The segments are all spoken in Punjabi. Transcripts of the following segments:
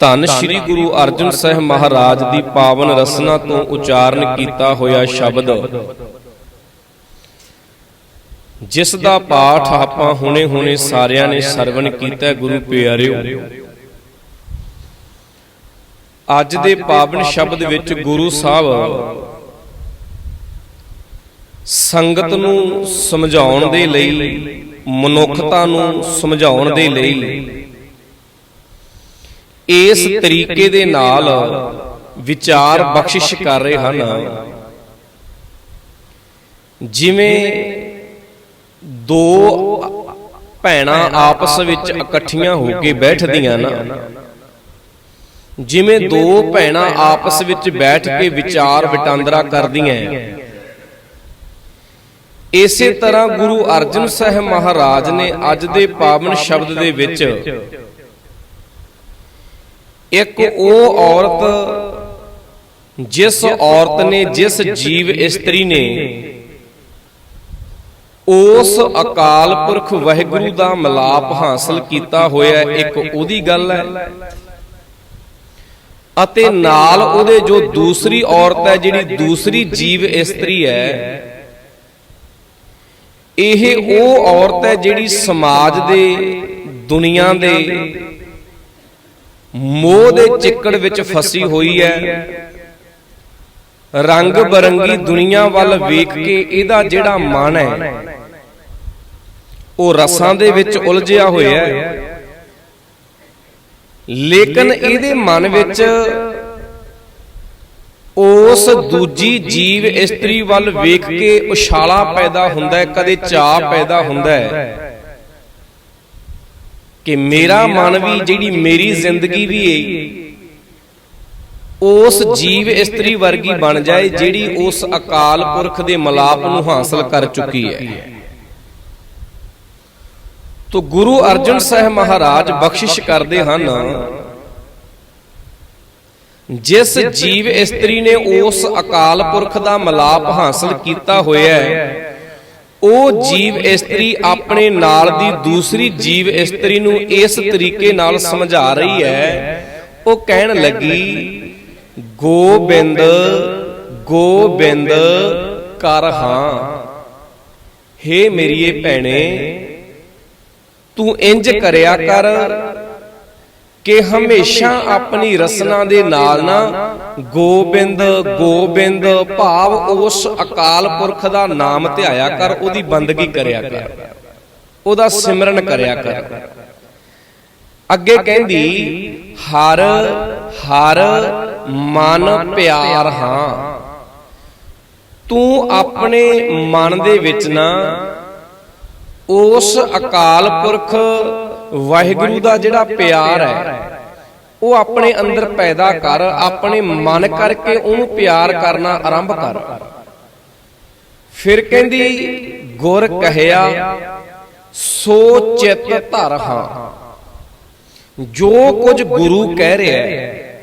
ਧੰਨ ਸ੍ਰੀ ਗੁਰੂ ਅਰਜਨ ਸਾਹਿਬ ਮਹਾਰਾਜ ਦੀ ਪਾਵਨ ਰਸਨਾ ਤੋਂ ਉਚਾਰਨ ਕੀਤਾ ਹੋਇਆ ਸ਼ਬਦ। ਜਿਸ ਦਾ ਪਾਠ ਆਪਾਂ ਹੁਣੇ-ਹੁਣੇ ਸਾਰਿਆਂ ਨੇ ਸਰਵਣ ਕੀਤਾ ਗੁਰੂ ਪਿਆਰਿਓ। ਅੱਜ ਦੇ ਪਾਵਨ ਸ਼ਬਦ ਵਿੱਚ ਗੁਰੂ ਸਾਹਿਬ ਸੰਗਤ ਨੂੰ ਸਮਝਾਉਣ ਦੇ ਲਈ ਮਨੁੱਖਤਾ ਨੂੰ ਸਮਝਾਉਣ ਦੇ ਲਈ। ਇਸ ਤਰੀਕੇ ਦੇ ਨਾਲ ਵਿਚਾਰ ਬਖਸ਼ਿਸ਼ ਕਰ ਰਹੇ ਹਨ। ਜਿਵੇਂ ਦੋ ਭੈਣਾਂ ਆਪਸ ਵਿੱਚ ਇਕੱਠੀਆਂ ਹੋ ਕੇ ਬੈਠਦੀਆਂ ਨਾ ਜਿਵੇਂ ਦੋ ਭੈਣਾਂ ਆਪਸ ਵਿੱਚ ਬੈਠ ਕੇ ਵਿਚਾਰ ਵਟਾਂਦਰਾ ਕਰਦੀਆਂ ਇਸੇ ਤਰ੍ਹਾਂ ਗੁਰੂ ਅਰਜਨ ਸਾਹਿਬ ਮਹਾਰਾਜ ਨੇ ਅੱਜ ਦੇ ਪਾਵਨ ਸ਼ਬਦ ਦੇ ਵਿੱਚ ਇੱਕ ਉਹ ਔਰਤ, ਜਿਸ ਔਰਤ ਨੇ, ਜਿਸ ਜੀਵ ਇਸਤਰੀ ਨੇ, ਉਸ ਅਕਾਲ ਪੁਰਖ ਵਾਹਿਗੁਰੂ ਦਾ ਮਲਾਪ ਹਾਸਲ ਕੀਤਾ ਹੋਇਆ ਇੱਕ ਉਹਦੀ ਗੱਲ ਹੈ। ਅਤੇ ਨਾਲ ਉਹਦੇ ਜੋ ਦੂਸਰੀ ਔਰਤ ਹੈ, ਜਿਹੜੀ ਦੂਸਰੀ ਜੀਵ ਇਸਤਰੀ ਹੈ ਇਹ ਉਹ ਔਰਤ ਹੈ ਜਿਹੜੀ ਸਮਾਜ ਦੇ ਦੁਨੀਆ ਦੇ ਮੋਹ ਦੇ ਚਿੱਕੜ ਵਿੱਚ ਫਸੀ ਹੋਈ ਹੈ। ਰੰਗ ਬਰੰਗੀ ਦੁਨੀਆ ਵੱਲ ਵੇਖ ਕੇ ਇਹਦਾ ਜਿਹੜਾ ਮਨ ਹੈ ਉਹ ਰਸਾਂ ਦੇ ਵਿੱਚ ਉਲਝਿਆ ਹੋਇਆ ਹੈ। ਲੇਕਿਨ ਇਹਦੇ ਮਨ ਵਿੱਚ ਉਸ ਦੂਜੀ ਜੀਵ ਇਸਤਰੀ ਵੱਲ ਵੇਖ ਕੇ ਉਛਾਲਾ ਪੈਦਾ ਹੁੰਦਾ ਹੈ, ਕਦੇ ਚਾਹ ਪੈਦਾ ਹੁੰਦਾ ਹੈ ਕਿ ਮੇਰਾ ਮਨ ਵੀ, ਜਿਹੜੀ ਮੇਰੀ ਜ਼ਿੰਦਗੀ ਵੀ ਹੈ ਉਸ ਜੀਵ ਇਸਤਰੀ ਵਰਗੀ ਬਣ ਜਾਏ, ਜਿਹੜੀ ਉਸ ਅਕਾਲ ਪੁਰਖ ਦੇ ਮਲਾਪ ਨੂੰ ਹਾਸਲ ਕਰ ਚੁੱਕੀ ਹੈ। ਤੋ ਗੁਰੂ ਅਰਜਨ ਸਾਹਿਬ ਮਹਾਰਾਜ ਬਖਸ਼ਿਸ਼ ਕਰਦੇ ਹਨ ਜਿਸ ਜੀਵ ਇਸਤਰੀ ਨੇ ਉਸ ਅਕਾਲ ਪੁਰਖ ਦਾ ਮਲਾਪ ਹਾਸਲ ਕੀਤਾ ਹੋਇਆ ਹੈ। ਉਹ ਜੀਵ ਇਸਤਰੀ ਆਪਣੇ ਨਾਲ ਦੀ ਦੂਸਰੀ ਜੀਵ ਇਸਤਰੀ ਨੂੰ ਇਸ ਤਰੀਕੇ ਨਾਲ ਸਮਝਾ ਰਹੀ ਹੈ। ਉਹ ਕਹਿਣ ਲੱਗੀ ਗੋਬਿੰਦ ਗੋਬਿੰਦ ਕਰ ਹਾਂ। ਹੇ ਮੇਰੀਏ ਭੈਣੇ ਤੂੰ ਇੰਜ ਕਰਿਆ ਕਰ। ਕਿ ਹਮੇਸ਼ਾ ਆਪਣੀ ਰਸਨਾ ਦੇ ਨਾਲ ਨਾ ਗੋਬਿੰਦ ਗੋਬਿੰਦ, ਭਾਵ ਉਸ ਅਕਾਲ ਪੁਰਖ ਦਾ ਨਾਮ ਧਿਆਇਆ ਕਰ, ਉਹਦੀ ਬੰਦਗੀ ਕਰਿਆ ਕਰ। ਉਹਦਾ ਸਿਮਰਨ ਕਰਿਆ ਕਰ। ਅੱਗੇ ਕਹਿੰਦੀ, ਹਰ ਹਰ ਮਨ ਪਿਆਰ ਹਾਂ। ਤੂੰ ਆਪਣੇ ਮਨ ਦੇ ਵਿੱਚ ਨਾ ਉਸ ਅਕਾਲ ਪੁਰਖ ਵਾਹਿਗੁਰੂ ਦਾ ਜਿਹੜਾ ਪਿਆਰ ਹੈ, ਉਹ ਆਪਣੇ ਅੰਦਰ ਪੈਦਾ ਕਰ, ਆਪਣੇ ਮਨ ਕਰਕੇ ਉਹਨੂੰ ਪਿਆਰ ਕਰਨਾ ਆਰੰਭ ਕਰ। ਫਿਰ ਕਹਿੰਦੀ, ਗੁਰ ਕਹਿਆ, ਸੋ ਚਿਤ ਧਰ ਹਾਂ। ਜੋ ਕੁਝ ਗੁਰੂ ਕਹਿ ਰਿਹਾ ਹੈ,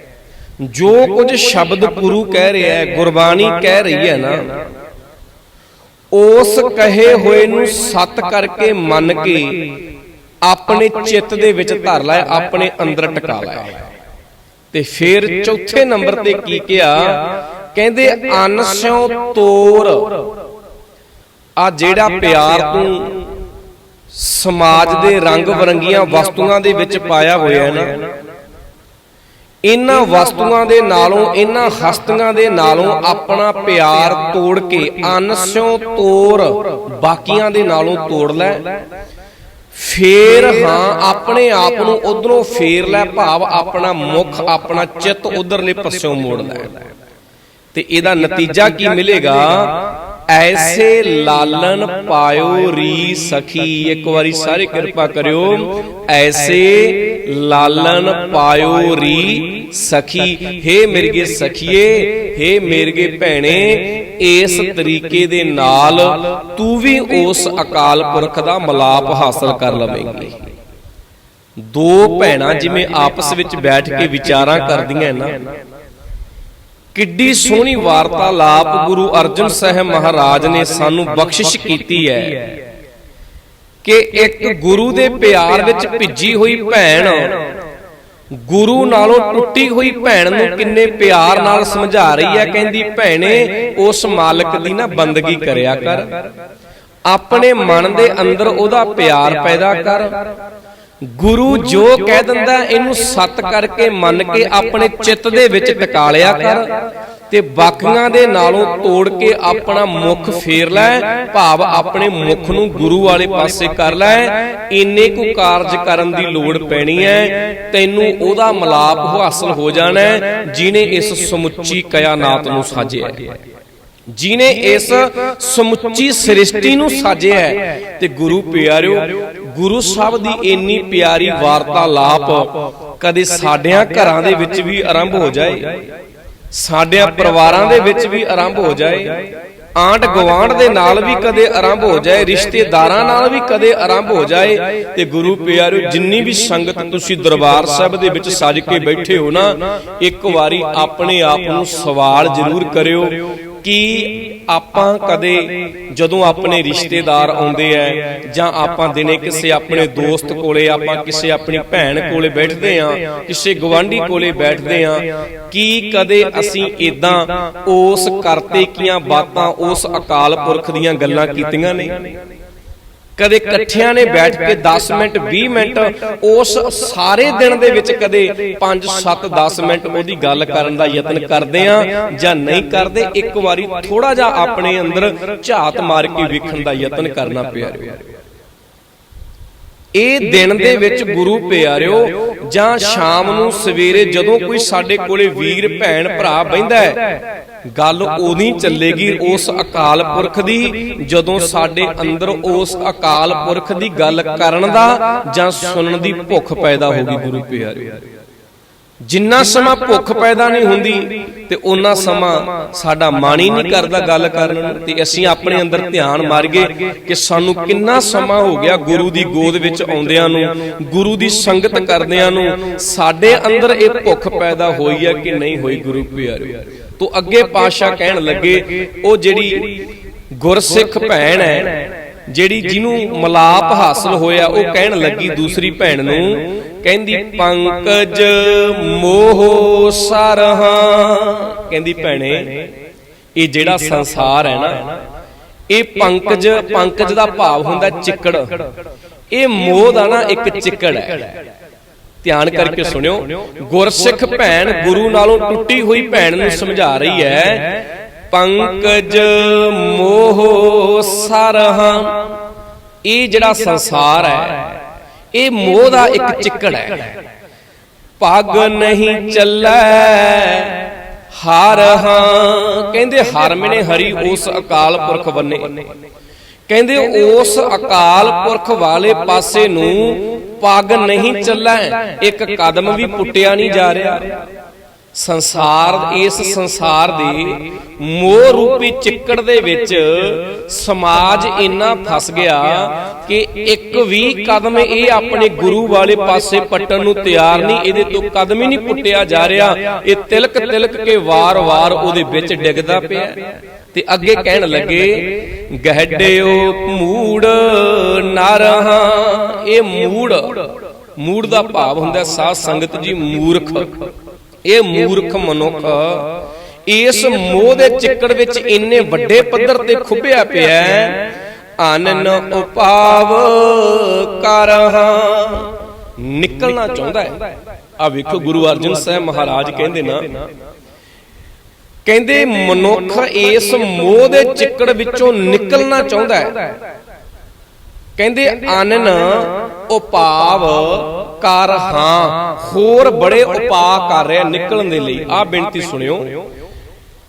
ਜੋ ਕੁਝ ਸ਼ਬਦ ਗੁਰੂ ਕਹਿ ਰਿਹਾ ਹੈ, ਗੁਰਬਾਣੀ ਕਹਿ ਰਹੀ ਹੈ ਨਾ, ਉਸ ਕਹੇ ਹੋਏ ਨੂੰ ਸਤ ਕਰਕੇ ਮੰਨ ਕੇ ਆਪਣੇ ਚਿੱਤ ਦੇ ਵਿੱਚ ਧਰ ਲੈ ਆਪਣੇ ਅੰਦਰ ਟਿਕਾ ਲੈ। ਤੇ ਫਿਰ ਚੌਥੇ ਨੰਬਰ ਤੇ ਕੀ ਕਿਹਾ? ਕਹਿੰਦੇ ਅਨ ਸਿਉ ਤੋਰ। ਆ ਜਿਹੜਾ ਪਿਆਰ ਤੂੰ ਸਮਾਜ ਦੇ ਰੰਗ ਬਰੰਗੀਆਂ ਵਸਤੂਆਂ ਦੇ ਵਿੱਚ ਪਾਇਆ ਹੋਇਆ ਹੈ ਨਾ। ਇਹਨਾਂ ਵਸਤੂਆਂ ਦੇ ਨਾਲੋਂ ਇਹਨਾਂ ਹਸਤੀਆਂ ਦੇ ਨਾਲੋਂ ਆਪਣਾ ਪਿਆਰ ਤੋੜ ਕੇ ਅਨਸਿਓ ਤੋੜ ਬਾਕੀਆਂ ਦੇ ਨਾਲੋਂ ਤੋੜ ਲੈ। ਫੇਰ ਹਾਂ ਆਪਣੇ ਆਪ ਨੂੰ ਉਧਰੋਂ ਫੇਰ ਲੈ ਭਾਵ ਆਪਣਾ ਮੁਖ ਆਪਣਾ ਚਿੱਤ ਉਧਰਲੇ ਪਾਸਿਓਂ ਮੋੜ ਲੈ ਤੇ ਇਹਦਾ ਨਤੀਜਾ ਕੀ ਮਿਲੇਗਾ? ਐਸੇ ਲਾਲਨ ਪਾਇਓ ਰੀ ਸਖੀ। ਇੱਕ ਵਾਰੀ ਸਾਰੇ ਕਿਰਪਾ ਕਰਿਓ। ਐਸੇ ਲਾਲਨ ਪਾਇਓ ਰੀ ਸਖੀ ਹੇ ਮਿਰਗੇ ਸਖੀਏ ਹੇ ਮਿਰਗੇ ਭੈਣੇ ਇਸ ਤਰੀਕੇ ਦੇ ਨਾਲ ਤੂੰ ਵੀ ਉਸ ਅਕਾਲ ਪੁਰਖ ਦਾ ਮਲਾਪ ਹਾਸਲ ਕਰ ਲਵੇਂਗੀ। ਦੋ ਭੈਣਾਂ ਜਿਵੇਂ ਆਪਸ ਵਿੱਚ ਬੈਠ ਕੇ ਵਿਚਾਰਾਂ ਕਰਦੀਆਂ ਨਾ। ਕਿੱਡੀ ਸੋਹਣੀ ਵਾਰਤਾਲਾਪ ਗੁਰੂ ਅਰਜਨ ਸਾਹਿਬ ਮਹਾਰਾਜ ਨੇ ਸਾਨੂੰ ਬਖਸ਼ਿਸ਼ ਕੀਤੀ ਹੈ ਕਿ ਇੱਕ ਗੁਰੂ ਦੇ ਪਿਆਰ ਵਿੱਚ ਭਿੱਜੀ ਹੋਈ ਭੈਣ ਗੁਰੂ ਨਾਲੋਂ ਟੁੱਟੀ ਹੋਈ ਭੈਣ ਨੂੰ ਕਿੰਨੇ ਪਿਆਰ ਨਾਲ ਸਮਝਾ ਰਹੀ ਹੈ, ਕਹਿੰਦੀ, ਭੈਣੇ, ਉਸ ਮਾਲਕ ਦੀ ਨਾ ਬੰਦਗੀ ਕਰਿਆ ਕਰ। ਆਪਣੇ ਮਨ ਦੇ ਅੰਦਰ ਉਹਦਾ ਪਿਆਰ ਪੈਦਾ ਕਰ। ਗੁਰੂ ਜੋ ਕਹਿ ਦਿੰਦਾ ਇਹਨੂੰ ਸਤ ਕਰਕੇ ਮੰਨ ਕੇ ਆਪਣੇ ਚਿੱਤ ਦੇ ਵਿੱਚ ਟਿਕਾ ਲਿਆ ਕਰ ਤੇ ਬਾਕੀਆਂ ਦੇ ਨਾਲੋਂ ਤੋੜ ਕੇ ਆਪਣਾ ਮੁਖ ਫੇਰ ਲੈ ਭਾਵ ਆਪਣੇ ਮੁਖ ਨੂੰ ਗੁਰੂ ਵਾਲੇ ਪਾਸੇ ਕਰ ਲੈ ਇੰਨੇ ਕੁ ਕਾਰਜ ਕਰਨ ਦੀ ਲੋੜ ਪੈਣੀ ਹੈ ਤੈਨੂੰ ਉਹਦਾ ਮਲਾਪ ਹਾਸਲ ਹੋ ਜਾਣਾ ਜਿਨੇ ਇਸ ਸਮੁੱਚੀ ਕਾਇਨਾਤ ਨੂੰ ਸਾਜਿਆ ਹੈ। ਜਿਨੇ ਇਸ ਸਮੁੱਚੀ ਸ੍ਰਿਸ਼ਟੀ ਨੂੰ ਸਾਜਿਆ ਹੈ ਤੇ ਗੁਰੂ ਪਿਆਰਿਓ ਗੁਰੂ ਸਾਹਿਬ ਦੀ ਇੰਨੀ ਪਿਆਰੀ ਵਾਰਤਾਲਾਪ ਕਦੇ ਸਾਡਿਆਂ ਘਰਾਂ ਦੇ ਵਿੱਚ ਵੀ ਆਰੰਭ ਹੋ ਜਾਏ, ਸਾਡਿਆਂ ਪਰਿਵਾਰਾਂ ਦੇ ਵਿੱਚ ਵੀ ਆਰੰਭ ਹੋ ਜਾਏ ਆਂਡ ਗਵਾਂਡ ਦੇ ਨਾਲ ਵੀ ਕਦੇ ਆਰੰਭ ਹੋ ਜਾਏ, ਰਿਸ਼ਤੇਦਾਰਾਂ ਨਾਲ ਵੀ ਕਦੇ ਆਰੰਭ ਹੋ ਜਾਏ, ਤੇ ਗੁਰੂ ਪਿਆਰਿਓ ਜਿੰਨੀ ਵੀ ਸੰਗਤ ਤੁਸੀਂ ਦਰਬਾਰ ਸਾਹਿਬ ਦੇ ਵਿੱਚ ਸੱਜ ਕੇ ਬੈਠੇ ਹੋ ਨਾ, ਇੱਕ ਵਾਰੀ ਆਪਣੇ ਆਪ ਨੂੰ ਸਵਾਲ ਜ਼ਰੂਰ ਕਰਿਓ ਕਿ ਆਪਾਂ ਕਦੇ ਜਦੋਂ ਆਪਣੇ ਰਿਸ਼ਤੇਦਾਰ ਆਉਂਦੇ ਐ ਜਾਂ ਆਪਾਂ ਦਿਨੇ ਕਿਸੇ ਆਪਣੇ ਦੋਸਤ ਕੋਲੇ, ਆਪਾਂ ਕਿਸੇ ਆਪਣੀ ਭੈਣ ਕੋਲੇ ਬੈਠਦੇ ਆਂ, ਕਿਸੇ ਗਵਾਂਢੀ ਕੋਲੇ ਬੈਠਦੇ ਆਂ, ਕੀ ਕਦੇ ਅਸੀਂ ਇਦਾਂ ਉਸ ਕਰਤੇ ਕੀਆਂ ਬਾਤਾਂ, ਉਸ ਅਕਾਲ ਪੁਰਖ ਦੀਆਂ ਗੱਲਾਂ ਕੀਤੀਆਂ ਨੇ? ਕਦੇ ਇਕੱਠਿਆਂ ਨੇ ਬੈਠ ਕੇ 10 ਮਿੰਟ 20 ਮਿੰਟ ਉਸ ਸਾਰੇ ਦਿਨ ਦੇ ਵਿੱਚ ਕਦੇ 5 7 10 ਮਿੰਟ ਉਹਦੀ ਗੱਲ ਕਰਨ ਦਾ ਯਤਨ ਕਰਦੇ ਆ ਜਾਂ ਨਹੀਂ ਕਰਦੇ ਇੱਕ ਵਾਰੀ ਥੋੜਾ ਜਿਹਾ ਆਪਣੇ ਅੰਦਰ ਝਾਤ ਮਾਰ ਕੇ ਵੇਖਣ ਦਾ ਯਤਨ ਕਰਨਾ ਪਿਆਰਿਓ ਇਹ ਦਿਨ ਦੇ ਵਿੱਚ ਗੁਰੂ ਪਿਆਰਿਓ ਜਾਂ ਸ਼ਾਮ ਨੂੰ ਸਵੇਰੇ ਜਦੋਂ ਕੋਈ ਸਾਡੇ ਕੋਲੇ ਵੀਰ ਭੈਣ ਭਰਾ ਬੈੰਦਾ ਹੈ। ਗੱਲ ਉਦੋਂ ਚੱਲੇਗੀ ਉਸ ਅਕਾਲ ਪੁਰਖ ਦੀ ਜਦੋਂ ਸਾਡੇ ਅੰਦਰ ਉਸ ਅਕਾਲ ਪੁਰਖ ਦੀ ਗੱਲ ਕਰਨ ਦਾ ਜਾਂ ਸੁਣਨ ਦੀ ਭੁੱਖ ਪੈਦਾ ਹੋਗੀ ਗੁਰੂ ਪਿਆਰਿਓ। ਜਿੰਨਾ ਸਮਾਂ ਭੁੱਖ ਪੈਦਾ ਨਹੀਂ ਹੁੰਦੀ ਤੇ ਉਹਨਾਂ ਸਮਾਂ ਸਾਡਾ ਮਨ ਹੀ ਨਹੀਂ ਕਰਦਾ ਗੱਲ ਕਰਨ ਨੂੰ। ਤੇ ਅਸੀਂ ਆਪਣੇ ਅੰਦਰ ਧਿਆਨ ਮਾਰੀਏ ਕਿ ਸਾਨੂੰ ਕਿੰਨਾ ਸਮਾਂ ਹੋ ਗਿਆ ਗੁਰੂ ਦੀ ਗੋਦ ਵਿੱਚ ਆਉਂਦਿਆਂ ਨੂੰ ਗੁਰੂ ਦੀ ਸੰਗਤ ਕਰਦਿਆਂ ਨੂੰ ਸਾਡੇ ਅੰਦਰ ਇਹ ਭੁੱਖ ਪੈਦਾ ਹੋਈ ਹੈ ਕਿ ਨਹੀਂ ਹੋਈ ਗੁਰੂ ਪਿਆਰਿਓ? ਤੋਂ ਅੱਗੇ ਪਾਸ਼ਾ ਕਹਿਣ ਲੱਗੇ ਉਹ ਜਿਹੜੀ ਗੁਰਸਿੱਖ ਭੈਣ ਹੈ ਜਿਹੜੀ ਜਿਹਨੂੰ ਮਲਾਪ ਹਾਸਲ ਹੋਇਆ ਉਹ ਕਹਿਣ ਲੱਗੀ ਦੂਸਰੀ ਭੈਣ ਨੂੰ ਕਹਿੰਦੀ ਪੰਕਜ ਮੋਹ ਸਰਹਾ। ਕਹਿੰਦੀ ਭੈਣੇ ਇਹ ਜਿਹੜਾ ਸੰਸਾਰ ਹੈ ਨਾ ਇਹ ਪੰਕਜ ਪੰਕਜ ਦਾ ਭਾਵ ਹੁੰਦਾ ਚਿੱਕੜ। ਇਹ ਮੋਹ ਦਾ ਨਾ ਇੱਕ ਚਿੱਕੜ ਹੈ। ਧਿਆਨ ਕਰਕੇ ਸੁਣਿਓ ਗੁਰਸਿੱਖ ਭੈਣ ਗੁਰੂ ਨਾਲੋਂ ਟੁੱਟੀ ਹੋਈ ਭੈਣ ਨੂੰ ਸਮਝਾ ਰਹੀ ਹੈ। ਪੰਕਜ ਮੋਹ ਸਰਹਾ। ਇਹ ਜਿਹੜਾ ਸੰਸਾਰ ਹੈ, ਇਹ ਮੋਹ ਦਾ ਇੱਕ ਚਿੱਕੜ ਹੈ। ਪੱਗ ਨਹੀਂ ਚੱਲੈ, ਹਰ ਹਾਂ। ਕਹਿੰਦੇ ਹਰ ਮਨੇ ਹਰੀ ਉਸ ਅਕਾਲ ਪੁਰਖ ਬੰਨੇ। ਕਹਿੰਦੇ ਉਸ ਅਕਾਲ ਪੁਰਖ ਵਾਲੇ ਪਾਸੇ ਨੂੰ ਪੱਗ ਨਹੀਂ ਚੱਲੈ। ਇੱਕ ਕਦਮ ਵੀ ਪੁੱਟਿਆ ਨਹੀਂ ਜਾ ਰਿਹਾ। ਸੰਸਾਰ ਇਸ ਸੰਸਾਰ ਦੇ ਮੋਹ ਰੂਪੀ ਚਿੱਕੜ ਦੇ ਵਿੱਚ ਸਮਾਜ ਇੰਨਾ ਫਸ ਗਿਆ ਕਿ ਇੱਕ ਵੀ ਕਦਮ ਇਹ ਆਪਣੇ ਗੁਰੂ ਵਾਲੇ ਪਾਸੇ ਪੱਟਣ ਨੂੰ ਤਿਆਰ ਨਹੀਂ ਇਹਦੇ ਤੋਂ ਕਦਮ ਹੀ ਨਹੀਂ ਪੁੱਟਿਆ ਜਾ ਰਿਹਾ। ਇਹ ਤਿਲਕ ਤਿਲਕ ਕੇ ਵਾਰ-ਵਾਰ ਉਹਦੇ ਵਿੱਚ ਡਿੱਗਦਾ ਪਿਆ। ਤੇ ਅੱਗੇ ਕਹਿਣ ਲੱਗੇ ਗਹਿੜਿਓ ਮੂੜ ਨਰਹਾ ਇਹ ਮੂੜ ਮੂੜ ਦਾ ਭਾਵ ਹੁੰਦਾ ਸਾਧ ਸੰਗਤ ਜੀ ਮੂਰਖ। ਇਹ ਮੂਰਖ ਮਨੁੱਖ ਇਸ ਮੋਹ ਦੇ ਚਿੱਕੜ ਵਿੱਚ ਇੰਨੇ ਵੱਡੇ ਪੱਧਰ ਤੇ ਖੁੱਭਿਆ ਪਿਆ ਆਨਨ ਉਪਾਵ ਕਰਹਾ ਨਿਕਲਣਾ ਚਾਹੁੰਦਾ ਹੈ। ਆ ਵੇਖੋ ਗੁਰੂ ਅਰਜਨ ਸਾਹਿਬ ਮਹਾਰਾਜ ਕਹਿੰਦੇ ਨਾ ਕਹਿੰਦੇ ਮਨੁੱਖ ਇਸ ਮੋਹ ਦੇ ਚਿੱਕੜ ਵਿੱਚੋਂ ਨਿਕਲਣਾ ਚਾਹੁੰਦਾ ਹੈ। ਕਹਿੰਦੇ ਆਨਨ ਉਪਾਵ ਕਰ ਹਾਂ। ਹੋਰ ਬੜੇ ਉਪਾਅ ਕਰ ਰਿਹਾ ਨਿਕਲਣ ਦੇ ਲਈ। ਆ ਬੇਨਤੀ ਸੁਣਿਓ।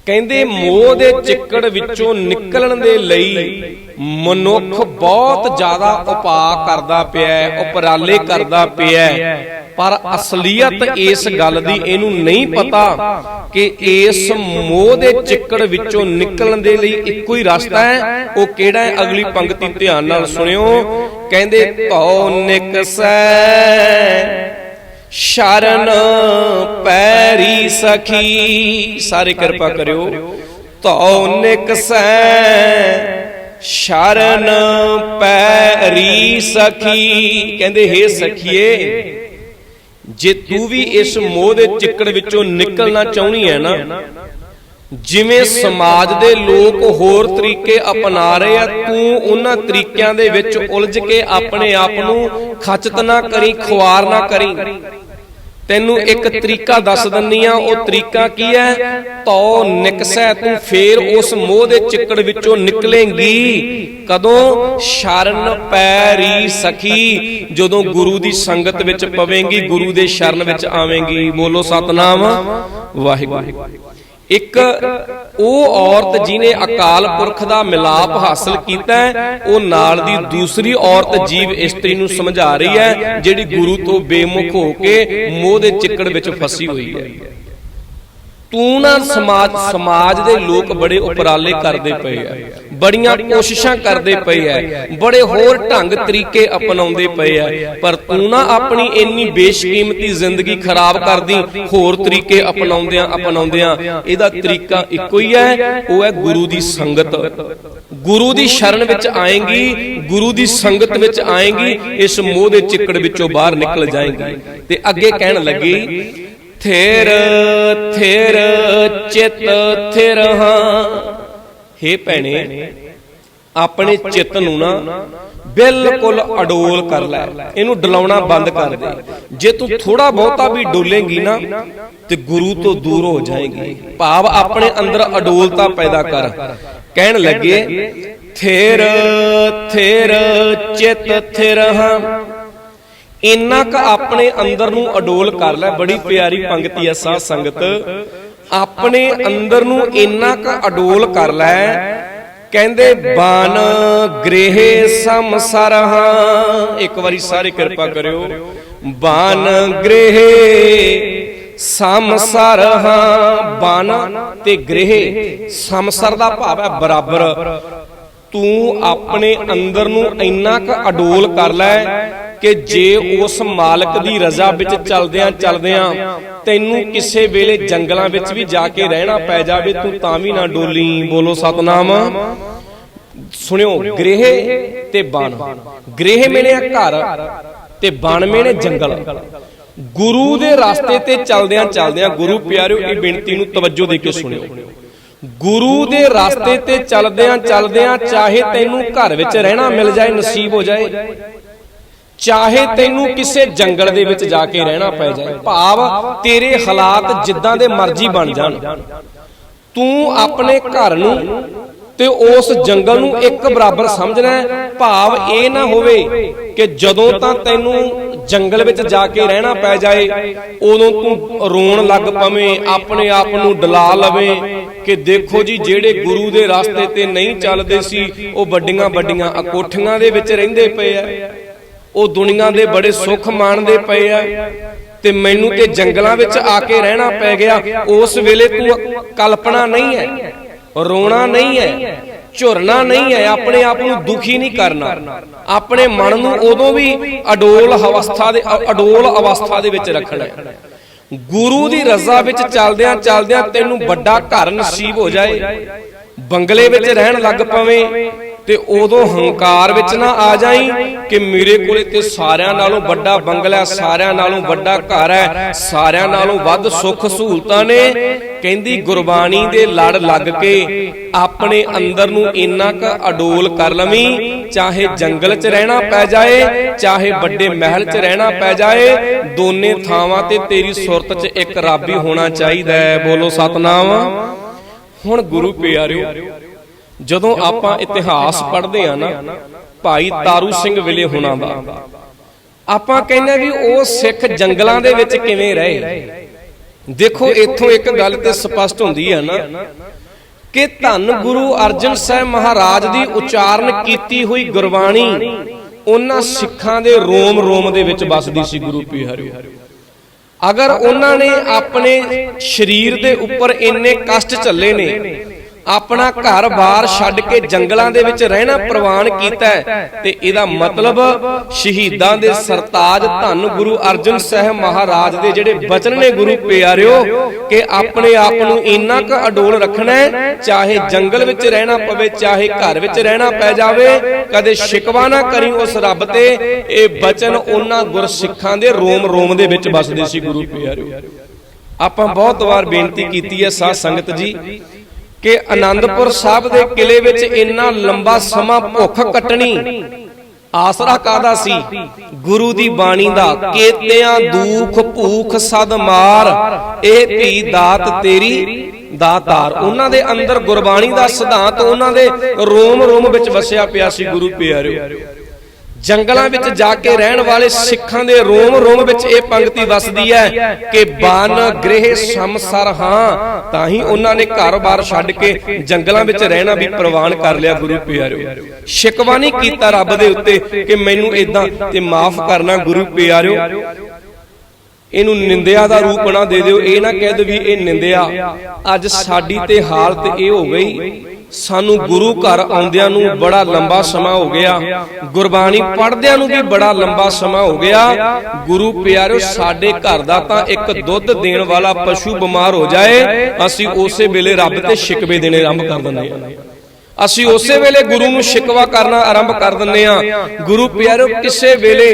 ਕਹਿੰਦੇ ਮੋਹ ਦੇ ਚਿੱਕੜ ਵਿੱਚੋਂ ਨਿਕਲਣ ਦੇ ਲਈ ਮਨੁੱਖ ਬਹੁਤ ਜ਼ਿਆਦਾ ਉਪਾਅ ਕਰਦਾ ਪਿਆ ਉਪਰਾਲੇ ਕਰਦਾ ਪਿਆ ਪਰ ਅਸਲੀਅਤ ਇਸ ਗੱਲ ਦੀ ਇਹਨੂੰ ਨਹੀਂ ਪਤਾ ਕਿ ਇਸ ਮੋਹ ਦੇ ਚਿੱਕੜ ਵਿੱਚੋਂ ਨਿਕਲਣ ਦੇ ਲਈ ਇੱਕੋ ਹੀ ਰਸਤਾ ਹੈ। ਉਹ ਕਿਹੜਾ ਹੈ? ਅਗਲੀ ਪੰਕਤੀ ਧਿਆਨ ਨਾਲ ਸੁਣਿਓ। ਕਹਿੰਦੇ ਧੌ ਨਿਕਸੈ? ਸ਼ਰਨ ਪੈਰੀ ਸਖੀ। ਸਾਰੇ ਕਿਰਪਾ ਕਰਿਓ। ਧੌ ਨਿਕਸੈ? ਸ਼ਰਨ ਪੈਰੀ ਸਖੀ। ਕਹਿੰਦੇ ਹੇ ਸਖੀਏ ਜੇ ਤੂੰ ਵੀ ਇਸ ਮੋਹ ਦੇ ਚਿੱਕੜ ਵਿੱਚੋਂ ਨਿਕਲਣਾ ਚਾਹੁੰਦੀ ਹੈ ਨਾ ਜਿਵੇਂ ਸਮਾਜ ਦੇ ਲੋਕ ਹੋਰ ਤਰੀਕੇ ਅਪਣਾ ਰਹੇ ਆ ਤੂੰ ਉਹਨਾਂ ਤਰੀਕਿਆਂ ਦੇ ਵਿੱਚ ਉਲਝ ਕੇ ਆਪਣੇ ਆਪ ਨੂੰ ਖਚਤ ਨਾ ਕਰੀ ਖੁਆਰ ਨਾ ਕਰੀ। ਤੈਨੂੰ ਇੱਕ ਤਰੀਕਾ ਦੱਸ ਦਿੰਨੀ ਆ ਉਹ ਤਰੀਕਾ ਕੀ ਹੈ? ਤੋ ਨਿਕਸੈ ਤੂੰ ਫੇਰ ਉਸ ਮੋਹ ਦੇ ਚਿੱਕੜ ਵਿੱਚੋਂ ਨਿਕਲੇਂਗੀ। ਕਦੋਂ? ਸ਼ਰਨ ਪੈਰੀ ਸਖੀ। ਜਦੋਂ ਗੁਰੂ ਦੀ ਸੰਗਤ ਵਿੱਚ ਪਵੇਂਗੀ ਗੁਰੂ ਦੇ ਸ਼ਰਨ ਵਿੱਚ ਆਵੇਂਗੀ। ਬੋਲੋ ਸਤਨਾਮ। ਵਾਹਿਗੁਰੂ। ਇੱਕ ਉਹ ਔਰਤ ਜਿਨੇ ਅਕਾਲ ਪੁਰਖ ਦਾ ਮਿਲਾਪ ਹਾਸਲ ਕੀਤਾ ਉਹ ਨਾਲ ਦੀ ਦੂਸਰੀ ਔਰਤ ਜੀਵ ਇਸਤਰੀ ਨੂੰ ਸਮਝਾ ਰਹੀ ਹੈ, ਜਿਹੜੀ ਗੁਰੂ ਤੋਂ ਬੇਮੁਖ ਹੋ ਕੇ ਮੋਹ ਦੇ ਚਿੱਕੜ ਵਿੱਚ ਫਸੀ ਹੋਈ ਹੈ। ਤੂੰ ਨਾ ਸਮਾਜ ਸਮਾਜ ਦੇ ਲੋਕ ਬੜੇ ਉਪਰਾਲੇ ਕਰਦੇ ਪਏ ਆ। ਬੜੀਆਂ ਕੋਸ਼ਿਸ਼ਾਂ ਕਰਦੇ ਪਏ ਆ। ਬੜੇ ਹੋਰ ਢੰਗ ਤਰੀਕੇ ਅਪਣਾਉਂਦੇ ਪਏ ਆ। ਪਰ ਤੂੰ ਨਾ ਆਪਣੀ ਇੰਨੀ ਬੇਸ਼ਕੀਮਤੀ ਜ਼ਿੰਦਗੀ ਖਰਾਬ ਕਰਦੀ ਹੋਰ ਤਰੀਕੇ ਅਪਣਾਉਂਦਿਆਂ ਅਪਣਾਉਂਦਿਆਂ। ਇਹਦਾ ਤਰੀਕਾ ਇੱਕੋ ਹੀ ਹੈ ਉਹ ਹੈ ਗੁਰੂ ਦੀ ਸੰਗਤ। ਗੁਰੂ ਦੀ ਸ਼ਰਨ ਵਿੱਚ ਆਏਂਗੀ ਗੁਰੂ ਦੀ ਸੰਗਤ ਵਿੱਚ ਆਏਂਗੀ ਇਸ ਮੋਹ ਦੇ ਚਿੱਕੜ ਵਿੱਚੋਂ ਬਾਹਰ ਨਿਕਲ ਜਾਏਂਗੀ। ਤੇ ਅੱਗੇ ਕਹਿਣ ਲੱਗੀ ਥਿਰ ਥਿਰ ਚਿਤ ਥਿਰ ਹਾਂ ਹੇ ਭੈਣੇ ਆਪਣੇ ਚਿੱਤ ਨੂੰ ਨਾ ਬਿਲਕੁਲ ਅਡੋਲ ਕਰ ਲੈ। ਇਹਨੂੰ ਡਲਾਉਣਾ ਬੰਦ ਕਰ ਦੇ। ਜੇ ਤੂੰ ਥੋੜਾ ਬਹੁਤਾ ਵੀ ਡੋਲੇਂਗੀ ਨਾ ਤੇ ਗੁਰੂ ਤੋਂ ਦੂਰ ਹੋ ਜਾਏਗੀ। ਭਾਵ ਆਪਣੇ ਅੰਦਰ ਅਡੋਲਤਾ ਪੈਦਾ ਕਰ। ਕਹਿਣ ਲੱਗੇ ਥਿਰ ਥਿਰ ਚਿਤ ਥਿਰ ਹਾਂ। ਇੰਨਾ ਕ ਆਪਣੇ ਅੰਦਰ ਨੂੰ ਅਡੋਲ ਕਰ ਲੈ। ਬੜੀ ਪਿਆਰੀ ਪੰਕਤੀ ਐ ਸਾਧ ਸੰਗਤ। ਆਪਣੇ ਅੰਦਰ ਨੂੰ ਇੰਨਾ ਕ ਅਡੋਲ ਕਰ ਲੈ। ਕਹਿੰਦੇ, ਬਨ ਗ੍ਰਹਿ ਸਮਸਰਹਾ ਇੱਕ ਵਾਰੀ ਸਾਰੇ ਕਿਰਪਾ ਕਰਿਓ। ਬਨ ਗ੍ਰਹਿ ਸਮਸਰਹਾ ਬਨ ਤੇ ਗ੍ਰਹਿ ਸਮਸਰ ਦਾ ਭਾਵ ਹੈ ਬਰਾਬਰ। ਤੂੰ ਆਪਣੇ ਅੰਦਰ ਨੂੰ ਇੰਨਾ ਕ ਅਡੋਲ ਕਰ ਲੈ ਕਿ ਜੇ ਉਸ ਮਾਲਕ ਦੀ ਰਜ਼ਾ ਵਿੱਚ ਚਲਦਿਆਂ ਚੱਲਦਿਆਂ ਤੈਨੂੰ ਕਿਸੇ ਵੇਲੇ ਜੰਗਲਾਂ ਵਿੱਚ ਵੀ ਜਾ ਕੇ ਰਹਿਣਾ ਪੈ ਜਾਵੇ, ਤੂੰ ਤਾਂ ਵੀ ਨਾ ਡੋਲੀ। ਬੋਲੋ ਸਤਨਾਮ। ਸੁਣਿਓ, ਗ੍ਰਹਿ ਤੇ ਬਨ ਗ੍ਰਹਿ ਮਿਲਿਆ ਘਰ ਤੇ ਬਨ ਮਿਲੇ ਜੰਗਲ। ਗੁਰੂ ਦੇ ਰਸਤੇ ਤੇ ਚਲਦਿਆਂ ਚਲਦਿਆਂ, ਗੁਰੂ ਪਿਆਰਿਓ, ਇਹ ਬੇਨਤੀ ਨੂੰ ਤਵੱਜੋ ਦੇ ਕੇ ਸੁਣਿਓ। ਗੁਰੂ ਦੇ ਰਸਤੇ ਤੇ ਚਲਦਿਆਂ ਚਲਦਿਆਂ ਚਾਹੇ ਤੈਨੂੰ ਘਰ ਵਿੱਚ ਰਹਿਣਾ ਮਿਲ ਜਾਏ, ਨਸੀਬ ਹੋ ਜਾਏ ਚਾਹੇ ਤੈਨੂੰ ਕਿਸੇ ਜੰਗਲ ਦੇ ਵਿੱਚ ਜਾ ਕੇ ਰਹਿਣਾ ਪੈ ਜਾਏ। ਭਾਵ ਤੇਰੇ ਹਾਲਾਤ ਜਿੱਦਾਂ ਦੇ ਮਰਜ਼ੀ ਬਣ ਜਾਣ। ਤੂੰ ਆਪਣੇ ਘਰ ਨੂੰ ਤੇ ਉਸ ਜੰਗਲ ਨੂੰ ਇੱਕ ਬਰਾਬਰ ਸਮਝਣਾ ਹੈ। ਭਾਵ ਇਹ ਨਾ ਹੋਵੇ ਕਿ ਜਦੋਂ ਤਾਂ ਤੈਨੂੰ ਜੰਗਲ ਵਿੱਚ ਜਾ ਕੇ ਰਹਿਣਾ ਪੈ ਜਾਏ ਉਦੋਂ ਤੂੰ ਰੋਣ ਲੱਗ ਪਵੇਂ ਆਪਣੇ ਆਪ ਨੂੰ ਡਲਾ ਲਵੇਂ ਕਿ ਦੇਖੋ ਜੀ ਜਿਹੜੇ ਗੁਰੂ ਦੇ ਰਸਤੇ ਤੇ ਨਹੀਂ ਚੱਲਦੇ ਸੀ ਉਹ ਵੱਡੀਆਂ ਵੱਡੀਆਂ ਅਕੋਠੀਆਂ ਦੇ ਵਿੱਚ ਰਹਿੰਦੇ ਪਏ ਆ। ਉਹ ਦੁਨੀਆ ਦੇ ਬੜੇ ਸੁੱਖ ਮਾਣਦੇ ਪਏ ਆ। ਤੇ ਮੈਨੂੰ ਤੇ ਜੰਗਲਾਂ ਵਿੱਚ ਆ ਕੇ ਰਹਿਣਾ ਪੈ ਗਿਆ। ਉਸ ਵੇਲੇ ਤੂੰ ਕਲਪਨਾ ਨਹੀਂ ਹੈ। ਰੋਣਾ ਨਹੀਂ ਹੈ। ਝੁਰਨਾ ਨਹੀਂ ਹੈ। ਆਪਣੇ ਆਪ ਨੂੰ ਦੁਖੀ ਨਹੀਂ ਕਰਨਾ। ਆਪਣੇ ਮਨ ਨੂੰ ਉਦੋਂ ਵੀ ਅਡੋਲ ਅਵਸਥਾ ਦੇ ਅਡੋਲ ਅਵਸਥਾ ਦੇ ਵਿੱਚ ਰੱਖਣਾ। ਗੁਰੂ ਦੀ ਰਜ਼ਾ ਵਿੱਚ ਚੱਲਦਿਆਂ ਚੱਲਦਿਆਂ ਤੈਨੂੰ ਵੱਡਾ ਘਰ ਨਸੀਬ ਹੋ ਜਾਏ। ਬੰਗਲੇ ਵਿੱਚ ਰਹਿਣ ਲੱਗ ਪਵੇਂ। ਤੇ ਉਦੋਂ ਹੰਕਾਰ ਵਿੱਚ ਨਾ ਆ ਜਾਈ ਕਿ ਮੇਰੇ ਕੋਲੇ ਤੇ ਸਾਰਿਆਂ ਨਾਲੋਂ ਵੱਡਾ ਬੰਗਲਾ ਸਾਰਿਆਂ ਨਾਲੋਂ ਵੱਡਾ ਘਰ ਹੈ, ਸਾਰਿਆਂ ਨਾਲੋਂ ਵੱਧ ਸੁੱਖ ਸਹੂਲਤਾਂ ਨੇ। ਕਹਿੰਦੀ ਗੁਰਬਾਣੀ ਦੇ ਲੜ ਲੱਗ ਕੇ ਆਪਣੇ ਅੰਦਰ ਨੂੰ ਇੰਨਾ ਕ ਅਡੋਲ ਕਰ ਲਵੀਂ, ਚਾਹੇ ਜੰਗਲ 'ਚ ਰਹਿਣਾ ਪੈ ਜਾਏ, ਚਾਹੇ ਵੱਡੇ ਮਹਿਲ 'ਚ ਰਹਿਣਾ ਪੈ ਜਾਏ, ਦੋਨੇ ਥਾਵਾਂ ਤੇ ਤੇਰੀ ਸੁਰਤ 'ਚ ਇੱਕ ਰੱਬ ਹੀ ਹੋਣਾ ਚਾਹੀਦਾ ਹੈ। ਬੋਲੋ ਸਤਨਾਮ। ਹੁਣ ਗੁਰੂ ਪਿਆਰਿਓ ਜਦੋਂ ਆਪਾਂ ਇਤਿਹਾਸ ਪੜ੍ਹਦੇ ਆ ਨਾ ਭਾਈ ਤਾਰੂ ਸਿੰਘ ਵਿਲੇ ਹੁਣਾਂ ਦਾ। ਆਪਾਂ ਕਹਿੰਦੇ ਵੀ ਉਹ ਸਿੱਖ ਜੰਗਲਾਂ ਦੇ ਵਿੱਚ ਕਿਵੇਂ ਰਹੇ? ਦੇਖੋ ਇੱਥੋਂ ਇੱਕ ਗੱਲ ਤੇ ਸਪਸ਼ਟ ਹੁੰਦੀ ਹੈ ਨਾ ਕਿ ਧੰਨ ਗੁਰੂ ਅਰਜਨ ਸਾਹਿਬ ਮਹਾਰਾਜ ਦੀ ਉਚਾਰਨ ਕੀਤੀ ਹੋਈ ਗੁਰਬਾਣੀ ਉਹਨਾਂ ਸਿੱਖਾਂ ਦੇ ਰੋਮ ਰੋਮ ਦੇ ਵਿੱਚ ਵੱਸਦੀ ਸੀ ਗੁਰੂ ਪਿਆਰਿਓ ਅਗਰ ਉਹਨਾਂ ਨੇ ਆਪਣੇ ਸਰੀਰ ਦੇ ਉੱਪਰ ਇੰਨੇ ਕਸ਼ਟ ਝੱਲੇ ਨੇ ਆਪਣਾ ਘਰ-ਬਾਰ ਛੱਡ ਕੇ ਜੰਗਲਾਂ ਦੇ ਵਿੱਚ ਰਹਿਣਾ ਪ੍ਰਵਾਨ ਕੀਤਾ ਤੇ ਇਹਦਾ ਮਤਲਬ ਸ਼ਹੀਦਾਂ ਦੇ ਸਰਤਾਜ ਧੰਨ ਗੁਰੂ ਅਰਜਨ ਸਾਹਿਬ ਮਹਾਰਾਜ ਦੇ ਜਿਹੜੇ ਬਚਨ ਨੇ ਗੁਰੂ ਪਿਆਰਿਓ, ਕਿ ਆਪਣੇ ਆਪ ਨੂੰ ਇੰਨਾ ਕੁ ਅਡੋਲ ਰੱਖਣਾ ਹੈ, ਚਾਹੇ ਜੰਗਲ ਵਿੱਚ ਰਹਿਣਾ ਪਵੇ, ਚਾਹੇ ਘਰ ਵਿੱਚ ਰਹਿਣਾ ਪੈ ਜਾਵੇ, ਕਦੇ ਸ਼ਿਕਵਾ ਨਾ ਕਰੀ ਉਸ ਰੱਬ ਤੇ। ਇਹ ਬਚਨ ਉਹਨਾਂ ਗੁਰਸਿੱਖਾਂ ਦੇ ਰੋਮ ਰੋਮ ਦੇ ਵਿੱਚ ਵਸਦੇ ਸੀ ਗੁਰੂ ਪਿਆਰਿਓ। ਆਪਾਂ ਬਹੁਤ ਵਾਰ ਬੇਨਤੀ ਕੀਤੀ ਹੈ ਸਾਧ ਸੰਗਤ ਜੀ ਕਿ ਆਨੰਦਪੁਰ ਸਾਹਿਬ ਦੇ ਕਿਲੇ ਵਿੱਚ ਇੰਨਾ ਲੰਬਾ ਸਮਾਂ ਭੁੱਖ ਕੱਟਣੀ ਆਸਰਾ ਕਾਦਾ ਸੀ? ਗੁਰੂ ਦੀ ਬਾਣੀ ਦਾ। ਕੇਤਿਆਂ ਦੁੱਖ ਭੂਖ ਸਦ ਮਾਰ। ਇਹ ਭੀ ਦਾਤ ਤੇਰੀ ਦਾਤਾਰ। ਉਹਨਾਂ ਦੇ ਅੰਦਰ ਗੁਰਬਾਣੀ ਦਾ ਸਿਧਾਂਤ ਉਹਨਾਂ ਦੇ ਰੋਮ ਰੋਮ ਵਿੱਚ ਵਸਿਆ ਪਿਆ ਸੀ ਗੁਰੂ ਪਿਆਰਿਓ। ਜੰਗਲਾਂ ਵਿੱਚ ਜਾ ਕੇ ਰਹਿਣ ਵਾਲੇ ਸਿੱਖਾਂ ਦੇ ਰੋਮ ਰੋਮ ਵਿੱਚ ਇਹ ਪੰਕਤੀ ਵਸਦੀ ਹੈ ਕਿ ਬਨ ਗ੍ਰਹਿ ਸੰਸਰ, ਹਾਂ, ਤਾਂ ਹੀ ਉਹਨਾਂ ਨੇ ਘਰ-ਬਾਰ ਛੱਡ ਕੇ ਜੰਗਲਾਂ ਵਿੱਚ ਰਹਿਣਾ ਵੀ ਪ੍ਰਵਾਨ ਕਰ ਲਿਆ, ਗੁਰੂ ਪਿਆਰਿਓ। ਸ਼ਿਕਵਾ ਨਹੀਂ ਕੀਤਾ ਰੱਬ ਦੇ ਉੱਤੇ ਕਿ ਮੈਨੂੰ ਇਦਾਂ ਤੇ ਮਾਫ ਕਰਨਾ, ਗੁਰੂ ਪਿਆਰਿਓ। ਇਹਨੂੰ ਨਿੰਦਿਆ ਦਾ ਰੂਪ ਨਾ ਦੇ ਦਿਓ, ਇਹ ਨਾ ਕਹਿ ਦਿਓ ਵੀ ਇਹ ਨਿੰਦਿਆ। ਅੱਜ ਸਾਡੀ ਤੇ ਹਾਲਤ ਇਹ ਹੋ ਗਈ ਸਾਨੂੰ ਗੁਰੂ ਘਰ ਆਉਂਦਿਆਂ ਨੂੰ ਬੜਾ ਲੰਬਾ ਸਮਾਂ ਹੋ ਗਿਆ। ਗੁਰਬਾਣੀ ਪੜ੍ਹਦਿਆਂ ਨੂੰ ਵੀ ਬੜਾ ਲੰਬਾ ਸਮਾਂ ਹੋ ਗਿਆ। ਗੁਰੂ ਪਿਆਰਿਓ, ਸਾਡੇ ਘਰ ਦਾ ਤਾਂ ਇੱਕ ਦੁੱਧ ਦੇਣ ਵਾਲਾ ਪਸ਼ੂ ਬਿਮਾਰ ਹੋ ਜਾਏ, ਅਸੀਂ ਉਸੇ ਵੇਲੇ ਰੱਬ ਤੇ ਸ਼ਿਕਵੇ ਦੇਣੇ ਆਰੰਭ ਕਰ ਦਿੰਦੇ ਹਾਂ। ਅਸੀਂ ਉਸੇ ਵੇਲੇ ਗੁਰੂ ਨੂੰ ਸ਼ਿਕਵਾ ਕਰਨਾ ਆਰੰਭ ਕਰ ਦਿੰਦੇ ਹਾਂ। ਗੁਰੂ ਪਿਆਰਿਓ, ਕਿਸੇ ਵੇਲੇ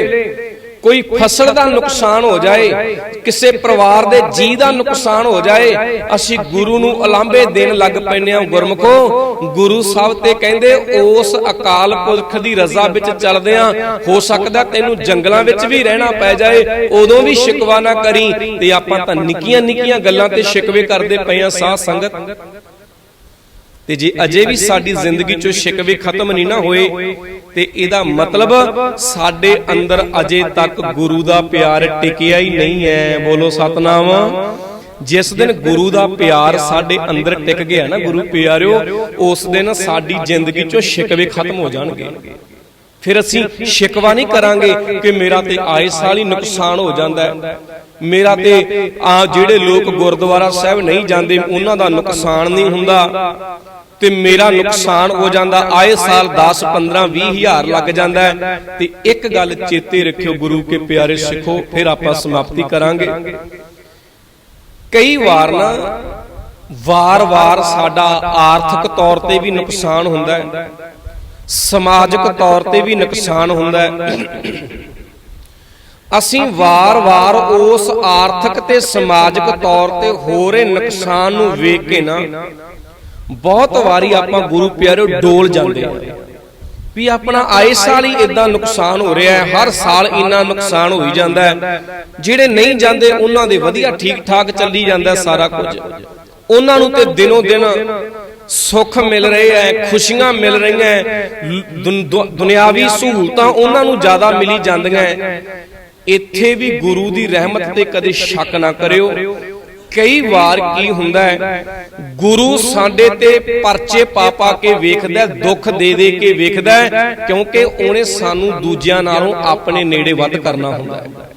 ਕੋਈ ਫਸਲ ਦਾ ਨੁਕਸਾਨ ਹੋ ਜਾਏ, ਕਿਸੇ ਪਰਿਵਾਰ ਦੇ ਜੀ ਦਾ ਨੁਕਸਾਨ ਹੋ ਜਾਏ, ਅਸੀਂ ਗੁਰੂ ਨੂੰ ਅਲਾਂਬੇ ਦੇਣ ਲੱਗ ਪੈਨੇ ਆ ਗੁਰਮਖੋ। ਗੁਰੂ ਸਾਹਿਬ ਤੇ ਕਹਿੰਦੇ, ਉਸ ਅਕਾਲ ਪੁਰਖ ਦੀ ਰਜ਼ਾ ਵਿੱਚ ਚੱਲਦੇ ਆ ਹੋ ਸਕਦਾ ਤੈਨੂੰ ਜੰਗਲਾਂ ਵਿੱਚ ਵੀ ਰਹਿਣਾ ਪੈ ਜਾਏ, ਉਦੋਂ ਵੀ ਸ਼ਿਕਵਾ ਨਾ ਕਰੀ। ਤੇ ਆਪਾਂ ਤਾਂ ਨਿੱਕੀਆਂ ਨਿੱਕੀਆਂ ਗੱਲਾਂ ਤੇ ਸ਼ਿਕਵੇ ਕਰਦੇ ਪਏ ਆ ਸਾਧ ਸੰਗਤ। ਤੇ ਜੇ ਅਜੇ ਵੀ ਸਾਡੀ ਜ਼ਿੰਦਗੀ ਚੋਂ ਸ਼ਿਕਵੇ ਖਤਮ ਨਹੀਂ ਨਾ ਹੋਏ ਤੇ ਇਹਦਾ ਮਤਲਬ ਸਾਡੇ ਅੰਦਰ ਅਜੇ ਤੱਕ ਗੁਰੂ ਦਾ ਪਿਆਰ ਟਿਕਿਆ ਹੀ ਨਹੀਂ ਹੈ। ਬੋਲੋ ਸਤਨਾਮ। ਜਿਸ ਦਿਨ ਗੁਰੂ ਦਾ ਪਿਆਰ ਸਾਡੇ ਅੰਦਰ ਟਿਕ ਗਿਆ ਨਾ ਗੁਰੂ ਪਿਆਰਿਓ ਉਸ ਦਿਨ ਸਾਡੀ ਜ਼ਿੰਦਗੀ ਚੋਂ ਸ਼ਿਕਵੇ ਖਤਮ ਹੋ ਜਾਣਗੇ। ਫਿਰ ਅਸੀਂ ਸ਼ਿਕਵਾ ਨਹੀਂ ਕਰਾਂਗੇ ਕਿ ਮੇਰਾ ਤੇ ਆਏ ਸਾਲ ਹੀ ਨੁਕਸਾਨ ਹੋ ਜਾਂਦਾ ਮੇਰਾ ਤੇ ਆ ਜਿਹੜੇ ਲੋਕ ਗੁਰਦੁਆਰਾ ਸਾਹਿਬ ਨਹੀਂ ਜਾਂਦੇ ਉਹਨਾਂ ਦਾ ਨੁਕਸਾਨ ਨਹੀਂ ਹੁੰਦਾ ਤੇ ਮੇਰਾ ਨੁਕਸਾਨ ਹੋ ਜਾਂਦਾ ਆਏ ਸਾਲ 10 15 20 ਹਜ਼ਾਰ ਲੱਗ ਜਾਂਦਾ ਤੇ ਇੱਕ ਗੱਲ ਚੇਤੇ ਰੱਖਿਓ ਗੁਰੂ ਕੇ ਪਿਆਰੇ ਸਿੱਖੋ ਫਿਰ ਆਪਾਂ ਸਮਾਪਤੀ ਕਰਾਂਗੇ। ਕਈ ਵਾਰ ਨਾ ਵਾਰ-ਵਾਰ ਸਾਡਾ ਆਰਥਿਕ ਤੌਰ ਤੇ ਵੀ ਨੁਕਸਾਨ ਹੁੰਦਾ ਹੈ। ਸਮਾਜਿਕ ਤੌਰ ਤੇ ਵੀ ਨੁਕਸਾਨ ਹੁੰਦਾ ਹੈ। ਅਸੀਂ ਵਾਰ-ਵਾਰ ਉਸ ਆਰਥਿਕ ਤੇ ਸਮਾਜਿਕ ਤੌਰ ਤੇ ਹੋ ਰਹੇ ਨੁਕਸਾਨ ਨੂੰ ਵੇਖ ਕੇ ਨਾ ਬਹੁਤ ਵਾਰੀ ਆਪਾਂ ਗੁਰੂ ਪਿਆਰਿਓ ਡੋਲ ਜਾਂਦੇ ਆ ਵੀ ਆਪਣਾ ਆਏ ਸਾਲ ਹੀ ਇਦਾਂ ਨੁਕਸਾਨ ਹੋ ਰਿਹਾ ਹੈ, ਹਰ ਸਾਲ ਇੰਨਾ ਨੁਕਸਾਨ ਹੋਈ ਜਾਂਦਾ ਹੈ। ਜਿਹੜੇ ਨਹੀਂ ਜਾਂਦੇ, ਉਹਨਾਂ ਦੇ ਵਧੀਆ ਠੀਕ ਠਾਕ ਚੱਲੀ ਜਾਂਦਾ ਸਾਰਾ ਕੁਝ। ਉਹਨਾਂ ਨੂੰ ਤੇ ਦਿਨੋਂ ਦਿਨ ਸੁੱਖ ਮਿਲ ਰਹੇ ਐ ਖੁਸ਼ੀਆਂ ਮਿਲ ਰਹੀਆਂ ਦੁਨਿਆਵੀ ਸਹੂਲਤਾਂ ਉਹਨਾਂ ਨੂੰ ਜ਼ਿਆਦਾ ਮਿਲੀ ਜਾਂਦੀਆਂ ਇੱਥੇ ਵੀ ਗੁਰੂ ਦੀ ਰਹਿਮਤ ਤੇ ਕਦੇ ਸ਼ੱਕ ਨਾ ਕਰਿਓ। ਕਈ ਵਾਰ ਕੀ ਹੁੰਦਾ ਹੈ ਗੁਰੂ ਸਾਡੇ ਤੇ ਪਰਚੇ ਪਾ ਪਾ ਕੇ ਵੇਖਦਾ ਦੁੱਖ ਦੇ ਦੇ ਕੇ ਵੇਖਦਾ ਕਿਉਂਕਿ ਉਹਨੇ ਸਾਨੂੰ ਦੂਜਿਆਂ ਨਾਲੋਂ ਆਪਣੇ ਨੇੜੇ ਵੱਧ ਕਰਨਾ ਹੁੰਦਾ ਹੈ।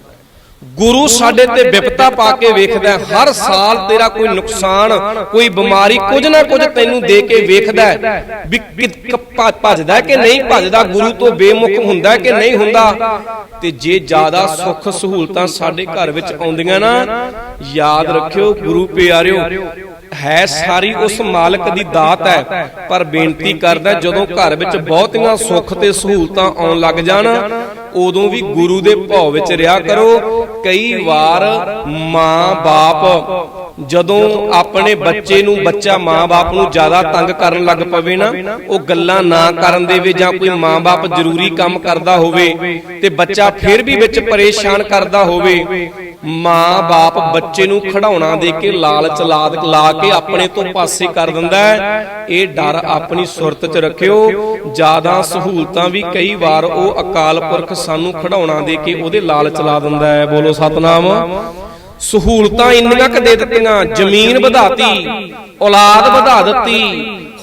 ਗੁਰੂ ਸਾਡੇ ਤੇ ਵਿਪਤਾ ਪਾ ਕੇ ਵੇਖਦਾ ਹਰ ਸਾਲ ਤੇਰਾ ਕੋਈ ਨੁਕਸਾਨ ਕੋਈ ਬਿਮਾਰੀ ਕੁਝ ਨਾ ਕੁਝ ਤੈਨੂੰ ਦੇ ਕੇ ਵੇਖਦਾ ਵੀ ਭੱਜਦਾ ਕਿ ਨਹੀਂ ਭੱਜਦਾ ਗੁਰੂ ਤੋਂ ਬੇਮੁਖ ਹੁੰਦਾ ਕਿ ਨਹੀਂ ਹੁੰਦਾ। ਤੇ ਜੇ ਜ਼ਿਆਦਾ ਸੁੱਖ ਸਹੂਲਤਾਂ ਸਾਡੇ ਘਰ ਵਿੱਚ ਆਉਂਦੀਆਂ ਨਾ ਯਾਦ ਰੱਖਿਓ ਗੁਰੂ ਪਿਆਰਿਓ। ਹੈ ਸਾਰੀ ਉਸ ਮਾਲਕ ਦੀ ਦਾਤ ਹੈ। ਪਰ ਬੇਨਤੀ ਕਰਦਾ ਜਦੋਂ ਘਰ ਵਿੱਚ ਬਹੁਤੀਆਂ ਸੁੱਖ ਤੇ ਸਹੂਲਤਾਂ ਆਉਣ ਲੱਗ ਜਾਣ ਉਦੋਂ ਵੀ ਗੁਰੂ ਦੇ ਭਉ ਵਿੱਚ ਰਿਹਾ ਕਰੋ। ਕਈ ਵਾਰ ਮਾਂ-ਬਾਪ ਜਦੋਂ ਆਪਣੇ ਬੱਚੇ ਨੂੰ ਬੱਚਾ ਮਾਂ-ਬਾਪ ਨੂੰ ਜ਼ਿਆਦਾ ਤੰਗ ਕਰਨ ਲੱਗ ਪਵੇ ਨਾ ਉਹ ਗੱਲਾਂ ਨਾ ਕਰਨ ਦੇਵੇ ਜਾਂ ਕੋਈ ਮਾਂ-ਬਾਪ ਜ਼ਰੂਰੀ ਕੰਮ ਕਰਦਾ ਹੋਵੇ ਤੇ ਬੱਚਾ ਫਿਰ ਵੀ ਵਿੱਚ ਪਰੇਸ਼ਾਨ ਕਰਦਾ ਹੋਵੇ। ਮਾਂ-ਬਾਪ ਬੱਚੇ ਨੂੰ ਖੜਾਉਣਾ ਦੇ ਕੇ ਲਾਲਚ ਲਾਦ ਲਾ ਕੇ ਆਪਣੇ ਤੋਂ ਪਾਸੇ ਕਰ ਦਿੰਦਾ ਹੈ। ਇਹ ਡਰ ਆਪਣੀ ਸੁਰਤ 'ਚ ਰੱਖਿਓ। ਜ਼ਿਆਦਾ ਸਹੂਲਤਾਂ ਵੀ ਕਈ ਵਾਰ ਉਹ ਅਕਾਲ ਪੁਰਖ ਸਾਨੂੰ ਖੜਾਉਣਾ ਦੇ ਕੇ ਉਹਦੇ ਲਾਲਚ ਲਾ ਦਿੰਦਾ ਹੈ। ਬੋਲੋ ਸਤਨਾਮ। ਸਹੂਲਤਾਂ ਇੰਨੀਆਂ ਕ ਦੇ ਦਿੱਤੀਆਂ, ਜ਼ਮੀਨ ਵਧਾਤੀ, ਔਲਾਦ ਵਧਾ ਦਿੱਤੀ,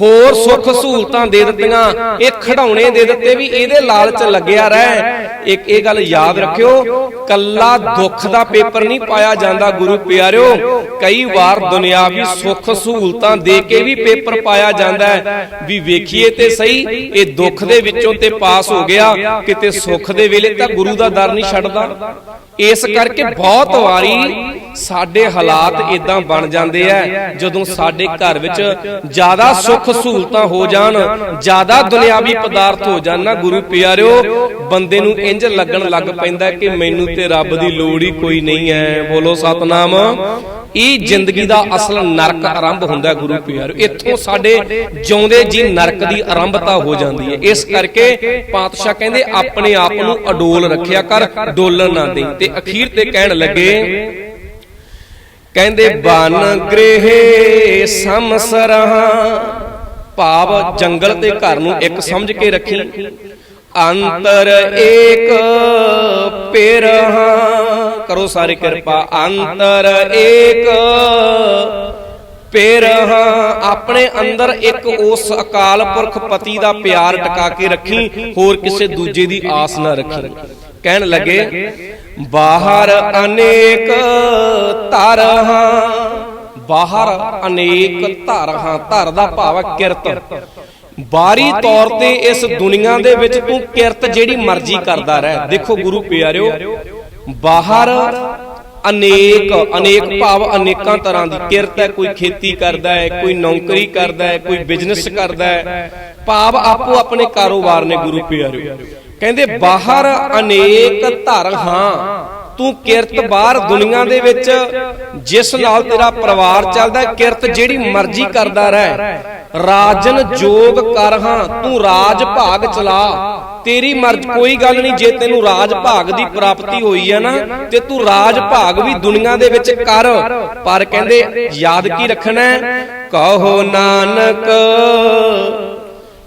ਹੋਰ ਸੁੱਖ ਸਹੂਲਤਾਂ ਦੇ ਦਿੱਤੀਆਂ, ਇਹ ਖਿਡੌਣੇ ਦੇ ਦਿੱਤੇ ਵੀ ਇਹਦੇ ਲਾਲਚ ਲੱਗਿਆ ਰਹਿ। ਇੱਕ ਇਹ ਗੱਲ ਯਾਦ ਰੱਖਿਓ, ਕੱਲਾ ਦੁੱਖ ਦਾ ਪੇਪਰ ਨਹੀਂ ਪਾਇਆ ਜਾਂਦਾ ਗੁਰੂ ਪਿਆਰਿਓ। ਕਈ ਵਾਰ ਦੁਨਿਆਵੀ ਸੁੱਖ ਸਹੂਲਤਾਂ ਦੇ ਕੇ ਵੀ ਪੇਪਰ ਪਾਇਆ ਜਾਂਦਾ ਹੈ। ਵੀ ਵੇਖੀਏ ਤੇ ਸਹੀ, ਇਹ ਦੁੱਖ ਦੇ ਵਿੱਚੋਂ ਤੇ ਪਾਸ ਹੋ ਗਿਆ, ਕਿਤੇ ਸੁੱਖ ਦੇ ਵੇਲੇ ਤਾਂ ਗੁਰੂ ਦਾ ਦਰ ਨਹੀਂ ਛੱਡਦਾ। ਇਸ ਕਰਕੇ ਬਹੁਤ ਵਾਰੀ ਸਾਡੇ ਹਾਲਾਤ ਇਦਾਂ ਬਣ ਜਾਂਦੇ ਆ ਜਦੋਂ ਸਾਡੇ ਘਰ ਵਿੱਚ ਜ਼ਿਆਦਾ ਸੁੱਖ ਸਹੂਲਤਾਂ ਹੋ ਜਾਣ ਜ਼ਿਆਦਾ ਦੁਨਿਆਵੀ ਪਦਾਰਥ ਹੋ ਜਾਣ ਨਾ ਗੁਰੂ ਪਿਆਰਿਓ ਬੰਦੇ ਨੂੰ ਇੰਜ ਲੱਗਣ ਲੱਗ ਪੈਂਦਾ ਕਿ ਮੈਨੂੰ ਤੇ ਰੱਬ ਦੀ ਲੋੜ ਹੀ ਕੋਈ ਨਹੀਂ ਹੈ। ਬੋਲੋ ਸਤਨਾਮ। ਇਹ ਜ਼ਿੰਦਗੀ ਦਾ ਅਸਲ ਨਰਕ ਆਰੰਭ ਹੁੰਦਾ ਗੁਰੂ ਪਿਆਰਿਓ। ਇੱਥੋਂ ਸਾਡੇ ਜਿਉਂਦੇ ਜੀ ਨਰਕ ਦੀ ਆਰੰਭਤਾ ਹੋ ਜਾਂਦੀ ਹੈ। ਇਸ ਕਰਕੇ ਪਾਤਸ਼ਾਹ ਕਹਿੰਦੇ ਆਪਣੇ ਆਪ ਨੂੰ ਅਡੋਲ ਰੱਖਿਆ ਕਰ ਡੋਲਣ ਨਾ ਦੇ ਤੇ ਅਖੀਰ ਤੇ ਕਹਿਣ ਲੱਗੇ ਕਹਿੰਦੇ ਬਨ ਗ੍ਰਹਿ ਸਮਸਰਹਾ ਭਾਵ ਜੰਗਲ ਤੇ ਘਰ ਨੂੰ ਇੱਕ ਸਮਝ ਕੇ ਰੱਖੀ। ਅੰਤਰ ਏਕ ਪਿਰਹਾ। ਕਰੋ ਸਾਰੇ ਕਿਰਪਾ। ਅੰਤਰ ਏਕ ਪਿਰਹਾ ਆਪਣੇ ਅੰਦਰ ਇੱਕ ਉਸ ਅਕਾਲ ਪੁਰਖ ਪਤੀ ਦਾ ਪਿਆਰ ਟਿਕਾ ਕੇ ਰੱਖੀ ਹੋਰ ਕਿਸੇ ਦੂਜੇ ਦੀ ਆਸ ਨਾ ਰੱਖੀ। ਕਹਿਣ ਲੱਗੇ ਬਾਹਰ ਅਨੇਕ ਤਰਹਾਂ ਬਾਹਰ ਅਨੇਕ ਧਰਹਾਂ ਧਰ ਦਾ ਭਾਵ ਹੈ ਕਿਰਤ। ਬਾਰੀ ਤੌਰ ਤੇ ਇਸ ਦੁਨੀਆ ਦੇ ਵਿੱਚ ਤੂੰ ਕਿਰਤ ਜਿਹੜੀ ਮਰਜ਼ੀ ਕਰਦਾ ਰਹਿ। ਦੇਖੋ ਗੁਰੂ ਪਿਆਰਿਓ ਬਾਹਰ ਅਨੇਕ ਅਨੇਕ ਭਾਵ ਅਨੇਕਾਂ ਤਰ੍ਹਾਂ ਦੀ ਕਿਰਤ ਹੈ, ਕੋਈ ਖੇਤੀ ਕਰਦਾ ਹੈ, ਕੋਈ ਨੌਕਰੀ ਕਰਦਾ ਹੈ, ਕੋਈ ਬਿਜ਼ਨਸ ਕਰਦਾ ਹੈ। ਭਾਵ ਆਪੋ ਆਪਣੇ ਕਾਰੋਬਾਰ ਨੇ ਗੁਰੂ ਪਿਆਰਿਓ ਕਹਿੰਦੇ, ਬਾਹਰ ਅਨੇਕ ਧਰ ਹਾਂ, ਤੂੰ ਕਿਰਤ ਬਾਹਰ ਦੁਨੀਆ ਦੇ ਵਿੱਚ, ਜਿਸ ਨਾਲ ਤੇਰਾ ਪਰਿਵਾਰ ਚੱਲਦਾ ਕਿਰਤ ਜਿਹੜੀ ਮਰਜ਼ੀ ਕਰਦਾ ਰਹਿ। ਰਾਜਨ ਜੋਗ ਕਰ ਹਾਂ, ਤੂੰ ਰਾਜ ਭਾਗ ਚਲਾ। ਤੇਰੀ ਮਰਜ਼ ਕੋਈ ਗੱਲ ਨਹੀਂ, ਜੇ ਤੈਨੂੰ ਰਾਜ ਭਾਗ ਦੀ ਪ੍ਰਾਪਤੀ ਹੋਈ ਹੈ ਨਾ, ਤੇ ਤੂੰ ਰਾਜ ਭਾਗ ਵੀ ਦੁਨੀਆ ਦੇ ਵਿੱਚ ਕਰ। ਪਰ ਕਹਿੰਦੇ, ਯਾਦ ਕੀ ਰੱਖਣਾ ਕਹੋ ਨਾਨਕ,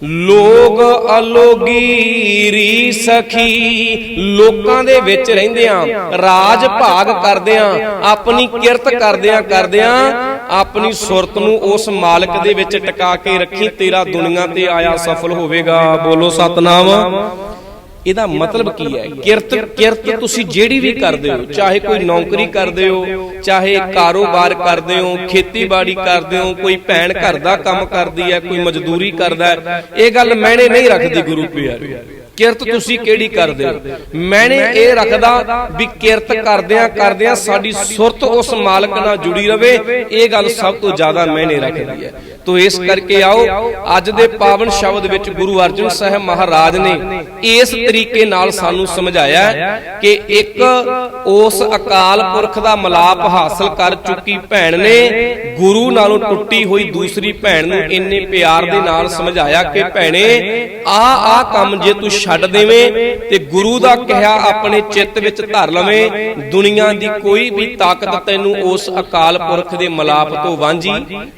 ਲੋਗ ਅਲੋਗੀ ਰੀ ਸਖੀ, ਲੋਕਾਂ ਦੇ ਵਿੱਚ ਰਹਿੰਦਿਆਂ ਰਾਜ ਭਾਗ ਕਰਦਿਆਂ ਆਪਣੀ ਕਿਰਤ ਕਰਦਿਆਂ ਕਰਦਿਆਂ ਆਪਣੀ ਸੁਰਤ ਨੂੰ ਉਸ ਮਾਲਕ ਦੇ ਵਿੱਚ ਟਿਕਾ ਕੇ ਰੱਖੀ, ਤੇਰਾ ਦੁਨੀਆ ਤੇ ਆਇਆ ਸਫਲ ਹੋਵੇਗਾ। ਬੋਲੋ ਸਤਨਾਮ। ਇਹਦਾ ਮਤਲਬ ਕੀ ਹੈ? ਕਿਰਤ ਕਿਰਤ ਤੁਸੀਂ ਜਿਹੜੀ ਵੀ ਕਰਦੇ ਹੋ, ਚਾਹੇ ਕੋਈ ਨੌਕਰੀ ਕਰਦੇ ਹੋ, ਚਾਹੇ ਕਾਰੋਬਾਰ ਕਰਦੇ ਹੋ, ਖੇਤੀਬਾੜੀ ਕਰਦੇ ਹੋ, ਕੋਈ ਭੈਣ ਘਰ ਦਾ ਕੰਮ ਕਰਦੀ ਹੈ, ਕੋਈ ਮਜ਼ਦੂਰੀ ਕਰਦਾ ਹੈ, ਇਹ ਗੱਲ ਮੈਨੇ ਨਹੀਂ ਰੱਖਦੀ ਗੁਰੂ ਪਿਆਰੇ। ਕਿਰਤ ਤੁਸੀਂ ਕਿਹੜੀ ਕਰਦੇ ਹੋ? ਮੈਨੇ ਇਹ ਰੱਖਦਾ ਵੀ ਕਿਰਤ ਕਰਦਿਆਂ ਕਰਦਿਆਂ ਸਾਡੀ ਸੁਰਤ ਉਸ ਮਾਲਕ ਨਾਲ ਜੁੜੀ ਰਵੇ। ਇਹ ਗੱਲ ਸਭ ਤੋਂ ਜ਼ਿਆਦਾ ਮੈਨੇ ਰੱਖਦੀ ਹੈ। ਤੋ ਇਸ ਕਰਕੇ ਆਓ, ਅੱਜ ਦੇ ਪਾਵਨ ਸ਼ਬਦ ਵਿੱਚ ਗੁਰੂ ਅਰਜਨ ਸਾਹਿਬ ਮਹਾਰਾਜ ਨੇ ਇਸ ਤਰੀਕੇ ਨਾਲ ਸਾਨੂੰ ਸਮਝਾਇਆ ਕਿ ਇੱਕ ਉਸ ਅਕਾਲ ਪੁਰਖ ਦਾ ਮਲਾਪ ਹਾਸਲ ਕਰ ਚੁੱਕੀ ਭੈਣ ਨੇ ਗੁਰੂ ਨਾਲੋਂ ਟੁੱਟੀ ਹੋਈ ਦੂਸਰੀ ਭੈਣ ਨੂੰ ਇੰਨੇ ਪਿਆਰ ਦੇ ਨਾਲ ਸਮਝਾਇਆ ਕਿ ਭੈਣੇ, ਆ ਆ ਕੰਮ ਜੇ ਤੂੰ ਛੱਡ ਦੇਵੇਂ ਤੇ ਗੁਰੂ ਦਾ ਕਿਹਾ ਆਪਣੇ ਚਿੱਤ ਵਿੱਚ ਧਰ ਲਵੇਂ। ਦੁਨੀਆ ਦੀ ਕੋਈ ਵੀ ਤਾਕਤ ਤੈਨੂੰ ਉਸ ਅਕਾਲ ਪੁਰਖ ਦੇ ਮਲਾਪ ਤੋਂ ਵਾਂਝੀ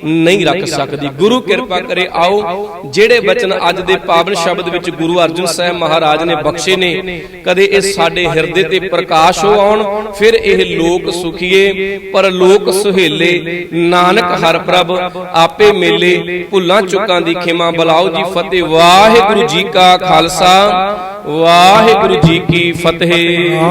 ਨਹੀਂ ਰੱਖ ਸਕਦੀ। ਗੁਰੂ ਕਿਰਪਾ ਕਰੇ ਆਓ, ਜਿਹੜੇ ਬਚਨ ਅੱਜ ਦੇ ਪਾਵਨ ਸ਼ਬਦ ਵਿੱਚ ਗੁਰੂ ਅਰਜਨ ਸਾਹਿਬ ਮਹਾਰਾਜ ਨੇ ਬਖਸ਼ੇ ਨੇ, ਕਦੇ ਇਹ ਸਾਡੇ ਹਿਰਦੇ ਤੇ ਪ੍ਰਕਾਸ਼ ਹੋ ਆਉਣ, ਫਿਰ ਇਹ ਲੋਕ ਸੁਖੀਏ, ਪਰ ਲੋਕ ਸੁਹੇਲੇ। ਨਾਨਕ ਹਰ ਪ੍ਰਭ, ਆਪੇ ਮੇਲੇ। ਭੁੱਲਾਂ ਚੁੱਕਾਂ ਦੀ ਖਿਮਾ ਬਲਾਓ ਜੀ। ਫਤਿਹ ਵਾਹਿਗੁਰੂ ਜੀ ਕਾ ਖਾਲਸਾ। ਵਾਹਿਗੁਰੂ ਜੀ ਕੀ ਫਤਿਹ।